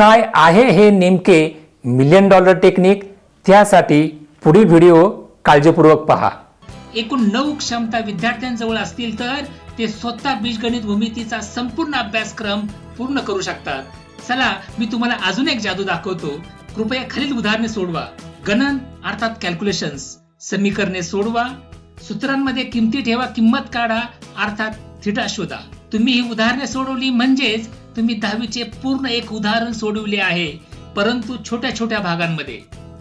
काय आहे हे नेमके मिलियन डॉलर टेक्निक त्यासाठी पुढील व्हिडिओ काळजीपूर्वक पहा. एकूण नऊ क्षमता विद्यार्थ्यांजवळ असतील तर ते स्वतः बीजगणित भूमितीचा संपूर्ण अभ्यासक्रम पूर्ण करू शकतात. चला मी तुम्हाला अजून एक जादू दाखवतो. कृपया खालील उदाहरणे सोडवा. गणन अर्थात कॅल्क्युलेशन्स समीकरणे सोडवा. सूत्रांमध्ये किमती ठेवा किंमत काढा अर्थात थिटा शोधा. तुम्ही ही उदाहरणे सोडवली म्हणजेच तुम्ही दहावीचे पूर्ण एक उदाहरण सोडवले आहे. परंतु छोट्या छोट्या भागांमध्ये.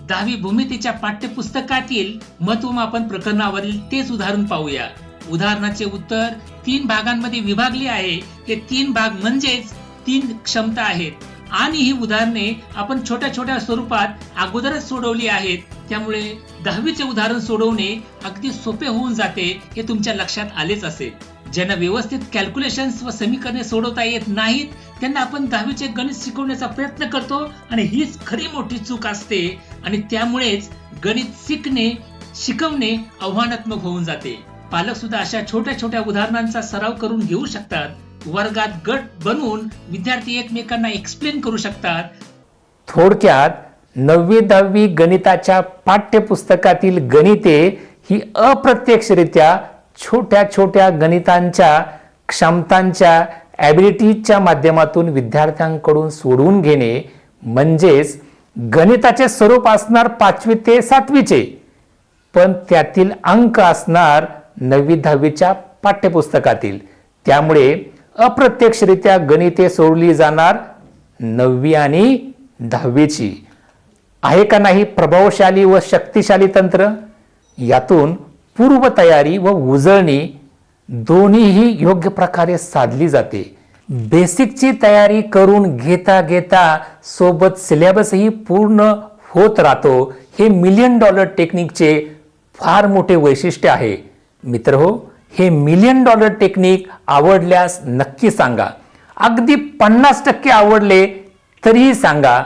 दहावी भूमितीच्या पाठ्यपुस्तकातील महत्वमापन प्रकरणावरील तेच उदाहरण पाहूया. उदाहरणाचे उत्तर तीन भागांमध्ये विभागले आहे. हे तीन भाग म्हणजेच तीन क्षमता आहेत. आणि ही उदाहरणे आपण छोट्या छोट्या स्वरूपात अगोदरच सोडवली आहेत. त्यामुळे दहावीचे उदाहरण सोडवणे अगदी सोपे होऊन जाते हे तुमच्या लक्षात आलेच असेल. ज्यांना व्यवस्थित कॅल्क्युलेशन्स व समीकरणे सोडवता येत नाहीत त्यांना आपण दहावीचे गणित शिकवण्याचा प्रयत्न करतो आणि हीच खरी मोठी चूक असते आणि त्यामुळेच गणित शिकणे शिकवणे आव्हानात्मक होऊन जाते. पालक सुद्धा अशा छोट्या छोट्या उदाहरणांचा सराव करून घेऊ शकतात. वर्गात गट बनवून विद्यार्थी एकमेकांना एक्सप्लेन करू शकतात. थोडक्यात नववी दहावी गणिताच्या पाठ्यपुस्तकातील गणिते ही अप्रत्यक्षरित्या छोट्या छोट्या गणितांच्या क्षमतांच्या ॲबिलिटीजच्या माध्यमातून विद्यार्थ्यांकडून सोडवून घेणे म्हणजेच गणिताचे स्वरूप असणार पाचवी ते सातवीचे पण त्यातील अंक असणार नववी दहावीच्या पाठ्यपुस्तकातील. त्यामुळे अप्रत्यक्षरित्या गणिते सोडली जाणार नववी आणि दहावीची. आहे का नाही प्रभावशाली व शक्तिशाली तंत्र? यातून पूर्वतयारी व उजळणी दोन्हीही योग्य प्रकारे साधली जाते. बेसिकची तयारी करून घेता घेता सोबत सिलेबसही पूर्ण होत राहतो. हे मिलियन डॉलर टेक्निकचे फार मोठे वैशिष्ट्य आहे. मित्र हो हे मिलियन डॉलर टेक्निक आवडल्यास नक्की सांगा. अगदी पन्नास टक्के आवडले तरीही सांगा.